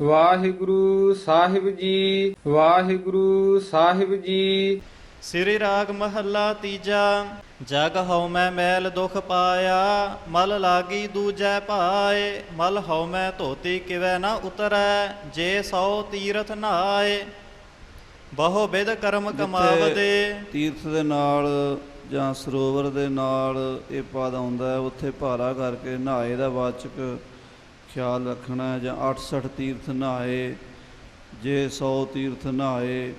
ਵਾਹਿਗੁਰੂ ਸਾਹਿਬ ਜੀ ਵਾਹਿਗੁਰੂ ਸਾਹਿਬ ਜੀ। ਸ੍ਰੀ ਰਾਗ ਮਹੱਲਾ ਤੀਜਾ ਜਗ ਹਉ ਮੈਂ ਮੈਲ ਦੁਖ ਪਾਇਆ ਮਲ ਲਾਗੀ ਦੂਜੈ ਭਾਏ ਮਲ ਹਉ ਮੈਂ ਧੋਤੀ ਕਿਵੈ ਨਾ ਉਤਰੈ ਜੇ ਸੌ ਤੀਰਥ ਨਾਏ। ਬਹੁ ਵਿਦ ਕਰਮ ਕਮਾਵਦੇ। ਤੀਰਥ ਦੇ ਨਾਲ ਜਾਂ ਸਰੋਵਰ ਦੇ ਨਾਲ ਇਹ ਪਦ ਆਉਂਦਾ ਹੈ ਉੱਥੇ ਭਾਰਾ ਕਰਕੇ ਨਹਾਏ ਦਾ ਵਾਚਕ ਖਿਆਲ ਰੱਖਣਾ ਹੈ ਜਾਂ 68 ਤੀਰਥ ਨਹਾਏ ਜੇ 100 ਤੀਰਥ ਨਹਾਏ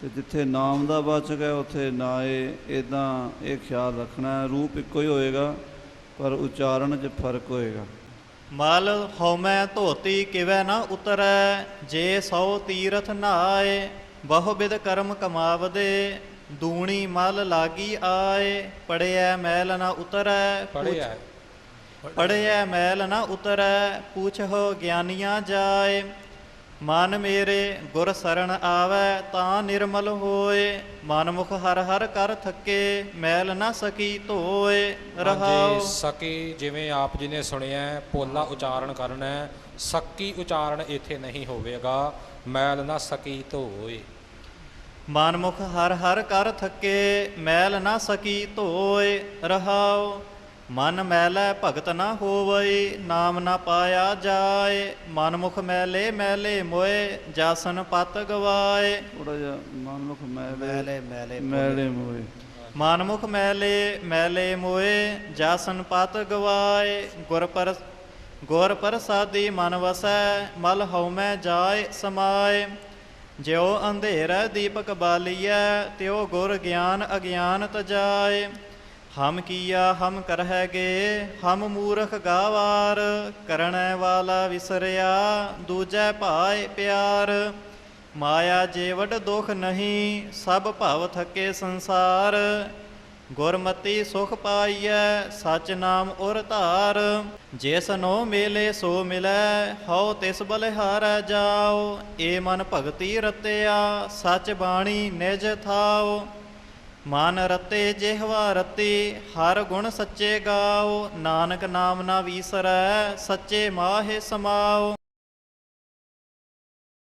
ਤੇ ਜਿੱਥੇ ਨਾਮ ਦਾ ਵਾਚਕ ਹੈ ਉੱਥੇ ਨਾਏ ਇਦਾਂ ਇਹ ਖਿਆਲ ਰੱਖਣਾ ਹੈ। ਰੂਪ ਇੱਕੋ ਹੀ ਹੋਏਗਾ ਪਰ ਉਚਾਰਨ 'ਚ ਫ਼ਰਕ ਹੋਏਗਾ। ਮਲ ਹਉ ਮੈਂ ਧੋਤੀ ਕਿਵੈ ਨਾ ਉਤਰੈ ਜੇ ਸੌ ਤੀਰਥ ਨਾਏ ਬਹੁ ਵਿਦ ਕਰਮ ਕਮਾਵਦੇ ਦੂਣੀ ਮਲ ਲਾਗੀ ਆਏ ਪੜਿਐ ਮੈਲ ਨਾ ਉਤਰੈ ਪੜਿਆ ਪੜਿਐ ਮੈਲ ਨਾ ਉਤਰੈ ਪੁੱਛੋ ਗਿਆਨੀਆਂ ਜਾਏ। ਮਨ ਮੇਰੇ ਗੁਰ ਸਰਣ ਆਵੈ ਤਾਂ ਨਿਰਮਲ ਹੋਏ। ਮਨ ਮੁਖ ਹਰ ਹਰ ਕਰ ਥੱਕੇ ਮੈਲ ਨਾ ਸਕੀ ਧੋਏ। ਰਹਾਉ। ਸਕੀ ਜਿਵੇਂ ਆਪ ਜੀ ਨੇ ਸੁਣਿਆ ਹੈ, ਪੋਲਾ ਉਚਾਰਨ ਕਰਨਾ ਹੈ। ਸਕੀ ਉਚਾਰਨ ਇੱਥੇ ਨਹੀਂ ਹੋਵੇਗਾ ਮੈਲ ਨਾ ਸਕੀ ਧੋਏ। ਮਨ ਮੁਖ ਹਰ ਹਰ ਕਰ ਥੱਕੇ ਮੈਲ ਨਾ ਸਕੀ ਧੋਏ। ਰਹਾਉ। ਮਨ ਮੈਲੈ ਭਗਤ ਨਾ ਹੋਵਈ ਨਾਮ ਨਾ ਪਾਇਆ ਜਾਏ। ਮਨ ਮੁਖ ਮੈਲੇ ਮੈਲੇ ਮੋਏ ਜਾਸਨ ਪਤ ਗਵਾਏ। ਥੋੜਾ ਜਿਹਾ ਮਨਮੁਖ ਮੈਲੇ ਮੈਲੇ ਮੈਲੇ ਮੈਲੇ ਮੋਏ। ਮਨਮੁਖ ਮੈਲੇ ਮੈਲੇ ਮੋਏ ਜਾਸਨ ਪਤ ਗਵਾਏ। ਗੁਰ ਪਰ ਗੁਰ ਪ੍ਰਸਾਦੀ ਮਨ ਵਸੈ ਮਲ ਹਉਮੈ ਜਾਏ ਸਮਾਏ। ਜਿਉ ਅੰਧੇਰਾ ਦੀਪਕ ਬਾਲੀਐ ਤਿਉ ਗੁਰ ਗਿਆਨ ਅਗਿਆਨ ਤਜਾਏ। ਹਮ ਕੀਆ ਹਮ ਕਰਹਿਗੇ ਹਮ ਮੂਰਖ ਗਾਵਾਰ ਕਰਣੈ ਵਾਲਾ ਵਿਸਰਿਆ, ਦੂਜੈ ਭਾਏ ਪਿਆਰ। ਮਾਇਆ ਜੇਵਟ ਦੁਖ ਨਹੀਂ, ਸਭ ਭਵ ਥਕੇ ਸੰਸਾਰ। ਗੁਰਮਤੀ ਸੁਖ ਪਾਈਐ, ਸਚ ਨਾਮ ਉਰ ਧਾਰ। ਜਿਸਨੋ ਮੇਲੇ ਸੋ ਮਿਲੈ, ਹਉ ਤਿਸ ਬਲਿਹਾਰੈ ਜਾਓ। ਏ ਮਨ ਭਗਤੀ ਰਤਿਆ, ਸਚ ਬਾਣੀ ਨਿਜ ਥਾਓ। ਮਨ ਰਤੇ ਜਿਹਵਾ ਰਤੀ, ਹਰ ਗੁਣ ਸੱਚੇ ਗਾਓ, ਨਾਨਕ ਨਾਮ ਨਾ ਵੀਸਰੈ, ਸੱਚੇ ਮਾਹੇ ਸਮਾਓ।